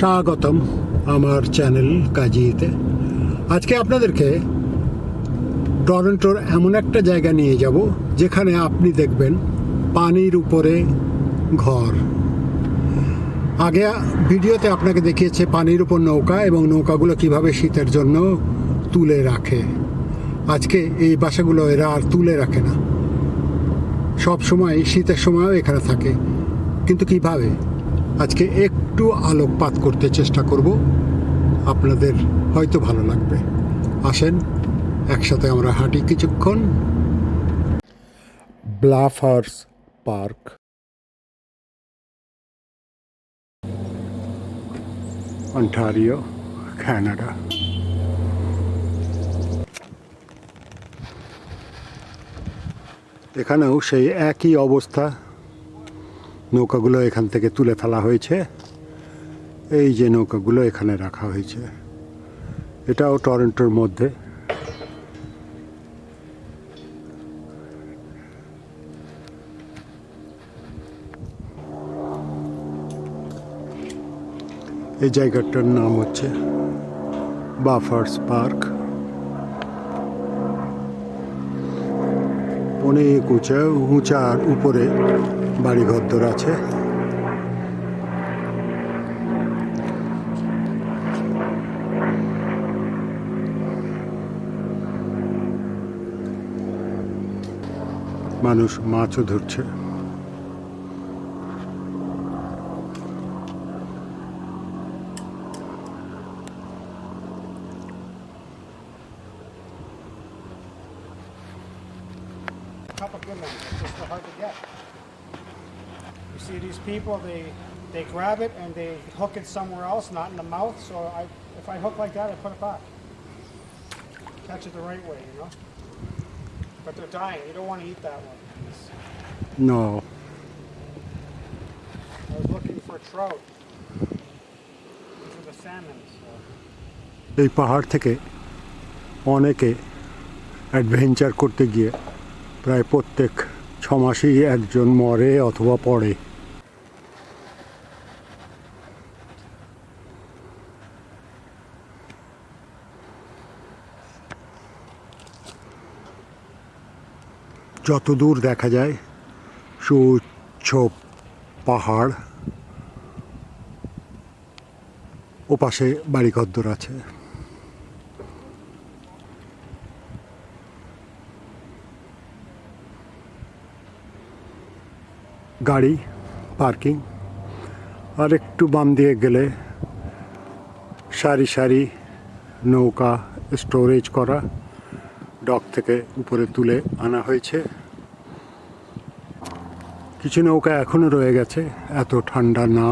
স্বাগতম আমার চ্যানেল কাজিতে। আজকে আপনাদেরকে টরন্টোর এমন একটা জায়গা নিয়ে যাব, যেখানে আপনি দেখবেন পানির উপরে ঘর। আগে ভিডিওতে আপনাকে দেখিয়েছে পানির উপর নৌকা এবং নৌকাগুলো কীভাবে শীতের জন্য তুলে রাখে। আজকে এই বাসাগুলো এরা আর তুলে রাখে না। সব সময় শীতের সময়ও এখানে থাকে। কিন্তু কীভাবে? আজকে একটু আলোকপাত করতে চেষ্টা করব। আপনাদের হয়তো ভালো লাগবে। আসেন একসাথে আমরা হাঁটি কিছুক্ষণ। ব্লাফার্স পার্ক। অন্টারিও ক্যানাডা এখানেও সেই একই অবস্থা। নৌকাগুলো এখান থেকে তুলে ফেলা হয়েছে। এই যে নৌকাগুলো এখানে রাখা হয়েছে। এটাও টরেন্টোর মধ্যে। এই জায়গাটার নাম হচ্ছে বাফার্স পার্ক। অনেক উঁচা উঁচার উপরে বাড়িঘর আছে। মানুষ মাছও ধরছে। couple good ones, it's just so hard to get. You see these people, they, they grab it and they hook it somewhere else, not in the mouth, so I, if I hook like that, I put it back. Catch it the right way, you know? But they're dying, you don't wanna eat that one. It's- No. I was looking for trout. These are the salmon, so. এই পাহাড় থেকে অনেকে adventure করতে গিয়ে প্রায় প্রত্যেক ছ একজন মরে অথবা পড়ে। যত দূর দেখা যায় সুচ্ছ পাহাড় ওপাশে বাড়িঘদ্দর আছে। গাড়ি, পার্কিং, আর একটু বাম দিয়ে গেলে সারি সারি নৌকা স্টোরেজ করা ডক থেকে উপরে তুলে আনা হয়েছে। কিছু নৌকা এখনও রয়ে গেছে, এত ঠান্ডা না,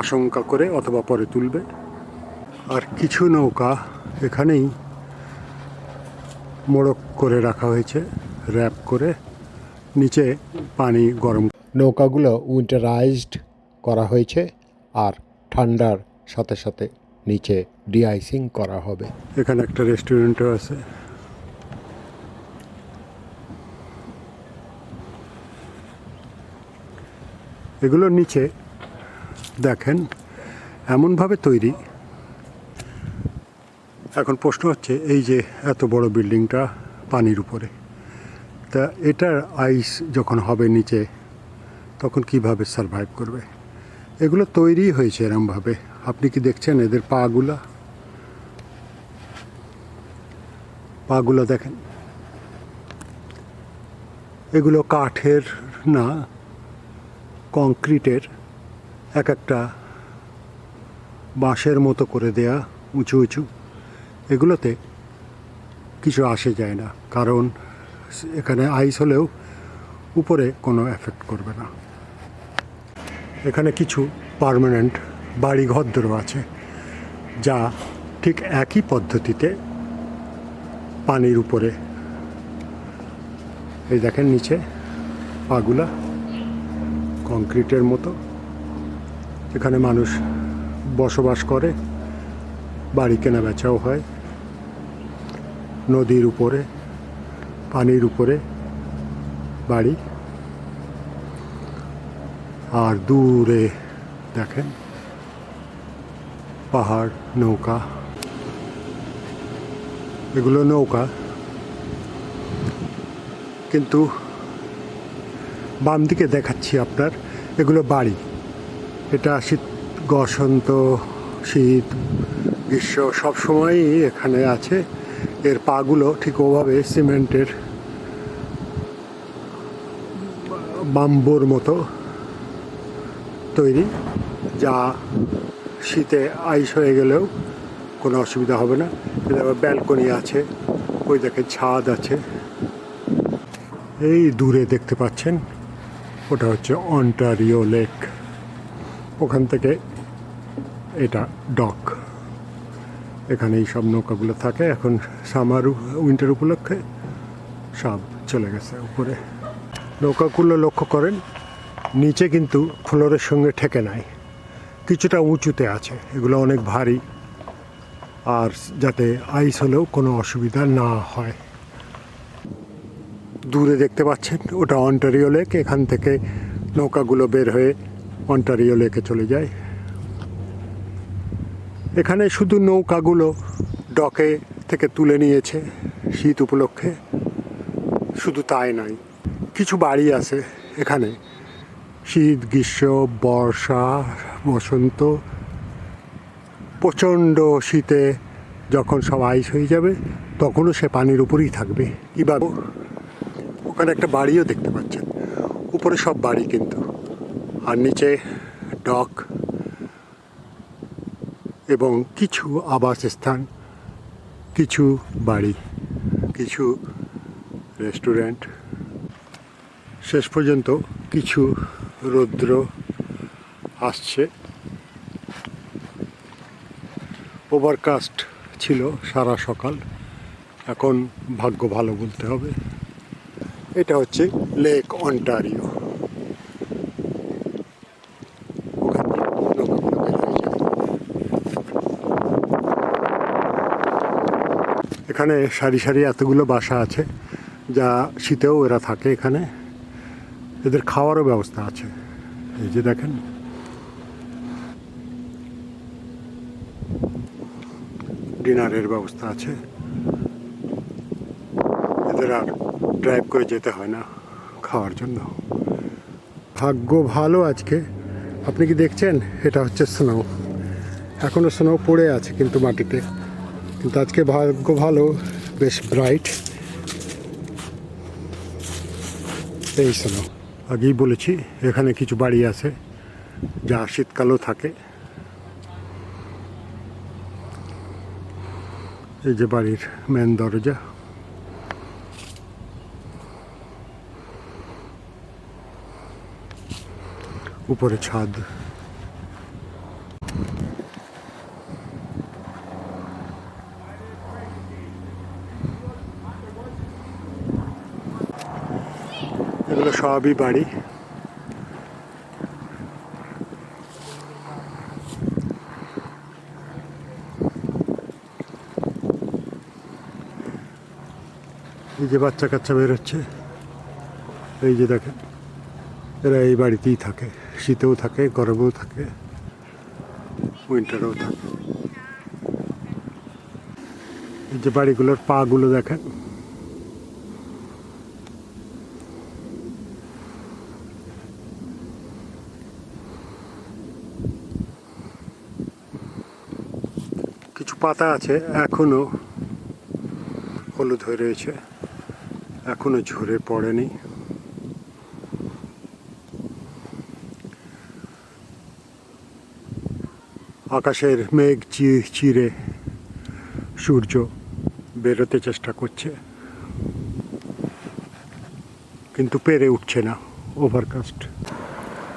আশঙ্কা করে অথবা পরে তুলবে। আর কিছু নৌকা এখানেই মোড়ক করে রাখা হয়েছে, র্যাপ করে। নিচে পানি গরম নৌকাগুলো উইন্টারাইজড করা হয়েছে আর ঠান্ডার সাথে সাথে নিচে ডিআইসিং করা হবে। এখানে একটা রেস্টুরেন্টও আছে। এগুলোর নিচে দেখেন এমনভাবে তৈরি। এখন প্রশ্ন হচ্ছে এই যে এত বড় বিল্ডিংটা পানির উপরে। তা এটার আইস যখন হবে নিচে, তখন কীভাবে সারভাইভ করবে? এগুলো তৈরি হয়েছে এরমভাবে। আপনি কি দেখছেন এদের পাগুলা? পাগুলো দেখেন। এগুলো কাঠের না কংক্রিটের এক একটা বাঁশের মতো করে দেয়া, উঁচু উঁচু। এগুলোতে কিছু আসে যায় না, কারণ এখানে আইস হলেও উপরে কোনো এফেক্ট করবে না। এখানে কিছু পার্মানেন্ট বাড়ি ঘরদরও আছে, যা ঠিক একই পদ্ধতিতে পানির উপরে। এই দেখেন নিচে পাগুলা কংক্রিটের মতো এখানে মানুষ বসবাস করে, বাড়ি কেনা বেচাও হয়, নদীর উপরে পানির উপরে বাড়ি। আর দূরে দেখেন পাহাড়, নৌকা। এগুলো নৌকা। কিন্তু বাম দিকে দেখাচ্ছি আপনার, এগুলো বাড়ি। এটা শীত, বসন্ত, শীত, গ্রীষ্ম সব সময়ই এখানে আছে। এর পাগুলো ঠিক ওভাবে সিমেন্টের বাম্বোর মতো তৈরি, যা শীতে আইস হয়ে গেলেও কোনো অসুবিধা হবে না। আবার ব্যালকনি আছে, ওই দেখে ছাদ আছে। এই দূরে দেখতে পাচ্ছেন, ওটা হচ্ছে অন্টারিও লেক। ওখান থেকে এটা ডক। এখানে এই সব নৌকাগুলো থাকে। এখন সামার উইন্টার উপলক্ষে সব চলে গেছে উপরে। নৌকাগুলো লক্ষ্য করেন, নিচে কিন্তু ফ্লোরের সঙ্গে ঠেকে নাই। কিছুটা উঁচুতে আছে, এগুলো অনেক ভারী। আর যাতে আইস হলেও কোনো অসুবিধা না হয়। দূরে দেখতে পাচ্ছেন, ওটা অন্টারিও লেক এখান থেকে নৌকাগুলো বের হয়ে অন্টারিও লেকে চলে যায়। এখানে শুধু নৌকাগুলো ডকে থেকে তুলে নিয়েছে, শীত উপলক্ষে। শুধু তাই নয়। কিছু বাড়ি আছে এখানে। শীত, গ্রীষ্ম, বর্ষা, বসন্ত, প্রচণ্ড শীতে যখন সব আইস হয়ে যাবে, তখনও সে পানির উপরেই থাকবে। কীভাবে? ওখানে একটা বাড়িও দেখতে পাচ্ছেন। উপরে সব বাড়ি কিন্তু। আর নিচে ডক এবং কিছু আবাসস্থান, কিছু বাড়ি, কিছু রেস্টুরেন্ট। শেষ পর্যন্ত কিছু রৌদ্র আসছে। ওভারকাস্ট ছিল সারা সকাল। এখন ভাগ্য ভালো বলতে হবে। এটা হচ্ছে লেক অন্টারিও। এখানে সারি সারি এতগুলো বাসা আছে, যা শীতেও এরা থাকে এখানে। এদের খাওয়ারও ব্যবস্থা আছে। এই যে দেখেন। ডিনারের ব্যবস্থা আছে। এদের আর ড্রাইভ করে যেতে হয় না খাওয়ার জন্য। ভাগ্য ভালো আজকে। আপনি কি দেখছেন? এটা হচ্ছে স্নো এখনও স্নো পড়ে আছে কিন্তু মাটিতে। কিন্তু আজকে ভাগ্য ভালো, বেশ ব্রাইট এই স্নো আগেই বলেছি, এখানে কিছু বাড়ি আছে যা শীতকালও থাকে। এই যে বাড়ির মেন দরজা। উপরে ছাদ এগুলো সবই বাড়ি। এই যে বাচ্চা কাচ্চা বেরোচ্ছে, এই যে দেখেন, এরা এই বাড়িতেই থাকে, শীতেও থাকে, গরমেও থাকে উইন্টারেও থাকে। এই যে বাড়িগুলোর পাগুলো দেখেন কিছু পাতা আছে, এখনও হলুদ হয়ে রয়েছে, এখনও ঝরে পড়েনি। আকাশের মেঘ চি- চিরে সূর্য বেরোতে চেষ্টা করছে, কিন্তু পেরে উঠছে না ওভারকাস্ট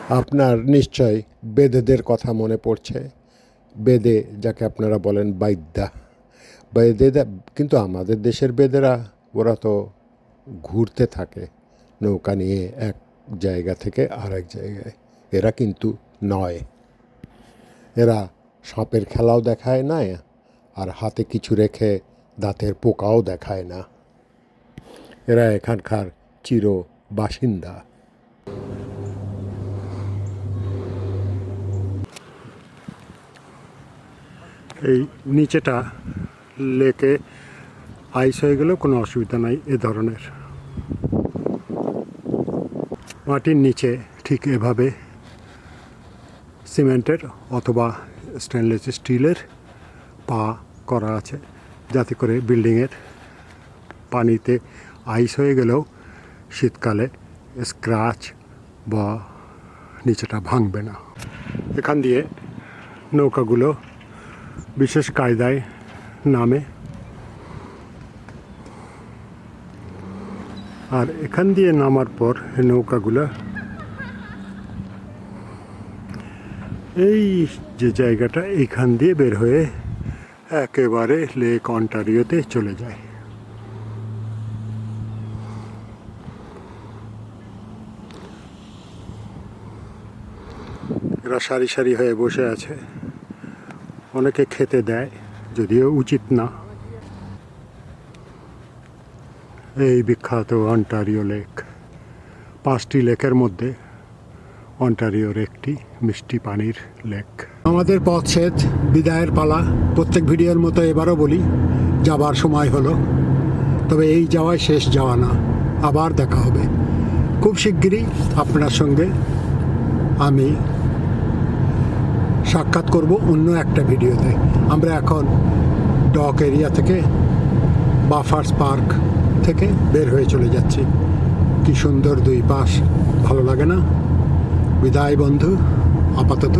আপনার নিশ্চয় বেদেদের কথা মনে পড়ছে। বেদে, যাকে আপনারা বলেন বাইদ্যা। বেদেদা কিন্তু আমাদের দেশের বেদেরা, ওরা তো ঘুরতে থাকে নৌকা নিয়ে এক জায়গা থেকে আরেক জায়গায়। এরা কিন্তু নয়। এরা সাপের খেলাও দেখায় না, আর হাতে কিছু রেখে দাঁতের পোকাও দেখায় না। এরা এখানকার চির বাসিন্দা এই নিচেটা লেকে আইস হয়ে গেলেও কোনো অসুবিধা নাই এ ধরনের। মাটির নিচে ঠিক এভাবে সিমেন্টের অথবা স্টেনলেস স্টিলের পা করা আছে, যাতে করে বিল্ডিংয়ের পানিতে আইস হয়ে গেলেও শীতকালে স্ক্র্যাচ বা নিচেটা ভাঙবে না। এখান দিয়ে নৌকাগুলো বিশেষ কায়দায় নামে। আর এখান দিয়ে নামার পর নৌকাগুলো, এই যে জায়গাটা এইখান দিয়ে বের হয়ে একেবারে লেক অন্টারিওতে চলে যায়। এরা সারি সারি হয়ে বসে আছে। অনেকে খেতে দেয়, যদিও উচিত না। এই বিখ্যাত অন্টারিও লেক। পাঁচটি লেকের মধ্যে অন্টারিওর একটি মিষ্টি পানির লেক। আমাদের পথ শেষ বিদায়ের পালা, প্রত্যেক ভিডিওর মতো এবারও বলি, যাবার সময় হলো। তবে এই যাওয়ায় শেষ যাওয়া না, আবার দেখা হবে। খুব শিগগিরই আপনার সঙ্গে আমি সাক্ষাৎ করব অন্য একটা ভিডিওতে। আমরা এখন ডক এরিয়া থেকে বাফার্স পার্ক থেকে বের হয়ে চলে যাচ্ছি। কি সুন্দর দুই পাশ, ভালো লাগে না? বিদায় বন্ধু, আপাতত।